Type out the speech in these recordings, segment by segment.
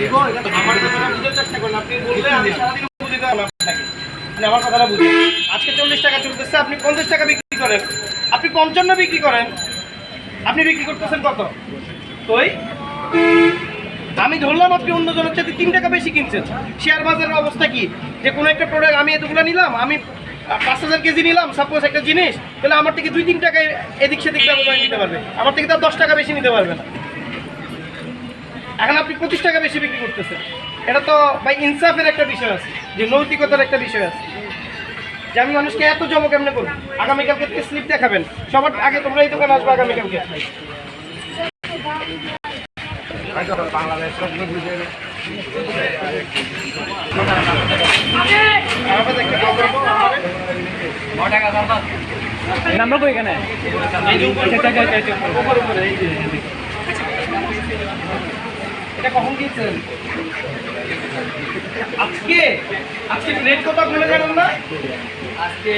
নিব আমার কথাটা বললে, আমি সারাদিন বুঝে মানে বুঝে আজকে চল্লিশ টাকা চলতেছে, আপনি পঞ্চাশ টাকা বিক্রি করেন। আপনি পঞ্চান্ন বিক্রি করেন। আপনি বিক্রি করতেছেন কত? ওই আমি ধরলাম আপনি অন্য জনের চাইতে তিন টাকা বেশি কিনছেন। শেয়ার বাজারের অবস্থা কি? যে কোনো একটা প্রোডাক্ট আমি এতগুলো নিলাম, আমি পাঁচ হাজার কেজি নিলাম সাপোজ একটা জিনিস, তাহলে আমার থেকে দুই, তিন টাকায় এদিক সেদিক ব্যবধান নিতে পারবে। আমার থেকে তার দশ টাকা বেশি নিতে পারবে না। এখন আপনি পঁচিশ টাকা বেশি বিক্রি করতেছেন। এটা তো ভাই ইনসাফের একটা বিষয় আছে যে নৈতিকতার একটা বিষয় আছে। যে আমি মানুষকে এত জমক কেমনে করব? আগামীকালকে থেকে স্লিপ দেখাবেন। সবার আগে তোমরা এই দোকানে আসবে আগামীকালকে। নাম্বার কই এখানে এই যে উপরে, উপরে, উপরে, উপরে, এই যে, এই যে। এটা কখন দিয়েছেন আজকে? আজকে কত ভুলে জানেন না? আজকে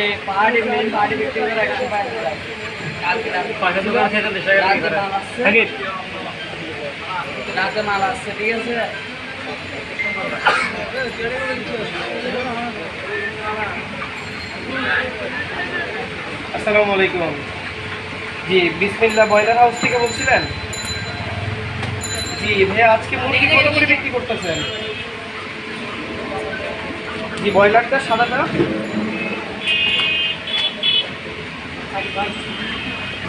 মেন পাহাড়ি বিক্রি করে একশো কালকে রাতে মাল আসছে ঠিক আছে? আসসালামু আলাইকুম। জি বিসমিল্লাহ বয়লার হাউস থেকে বলছিলেন? জি ভাই আজকে মুরগি কত করে বিক্রি করতেছেন? জি, ব্রয়লারটা সাদাটা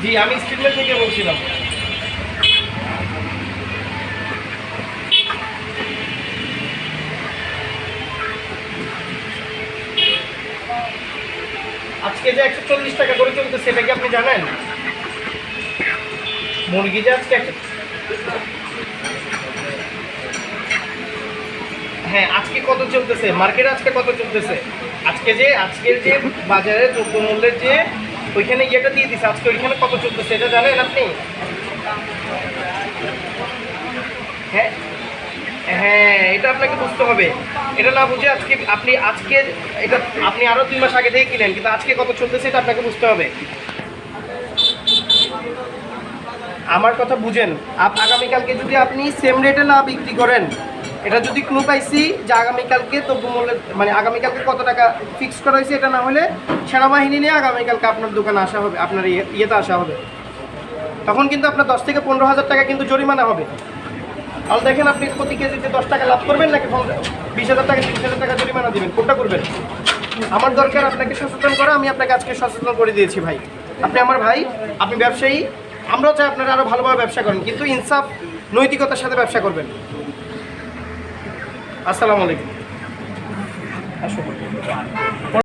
জি, আমি স্টিলমেন্ট থেকে বলছিলাম। আজকে যে একশো চল্লিশ টাকা করে চলতেছে সেটা কি আপনি জানেন? মুরগি যে আজকে একশো হ্যাঁ আজকে কত চলতেছে? মার্কেটে আজকে কত চলতেছে? আজকে যে, আজকের যে বাজারে দ্রব্যমূল্যের যে ওইখানে ইয়েটা দিয়ে দিছে, আজকে ওইখানে কত চলতেছে এটা জানেন আপনি? হ্যাঁ হ্যাঁ এটা আপনাকে বুঝতে হবে। এটা না বুঝে আজকে আপনি আজকে এটা আপনি আরও দুই মাস আগে থেকে কিনেন, কিন্তু আজকে কত চলতেছে এটা আপনাকে বুঝতে হবে। আমার কথা বুঝেন। আগামীকালকে যদি আপনি সেম রেটে না বিক্রি করেন এটা যদি ক্লু পাইছি যে আগামীকালকে দ্রব্যমূল্যের মানে আগামীকালকে কত টাকা ফিক্স করা হয়েছে, এটা না হলে সেনাবাহিনী নিয়ে আগামীকালকে আপনার দোকানে আসা হবে, আপনার ইয়ে- ইয়েতে আসা হবে। তখন কিন্তু আপনার দশ থেকে পনেরো হাজার টাকা কিন্তু জরিমানা হবে। আর দেখেন আপনি প্রতি কেজিতে দশ টাকা লাভ করবেন নাকি বিশ হাজার টাকা, তিরিশ হাজার টাকা জরিমানা দিবেন? কোনটা করবেন? আমার দরকার আপনাকে সচেতন করা, আমি আপনাকে আজকে সচেতন করে দিয়েছি ভাই। আপনি আমার ভাই, আপনি ব্যবসায়ী, আমরাও চাই আপনারা আরও ভালোভাবে ব্যবসা করেন, কিন্তু ইনসাফ, নৈতিকতার সাথে ব্যবসা করবেন। আসসালামু আলাইকুম।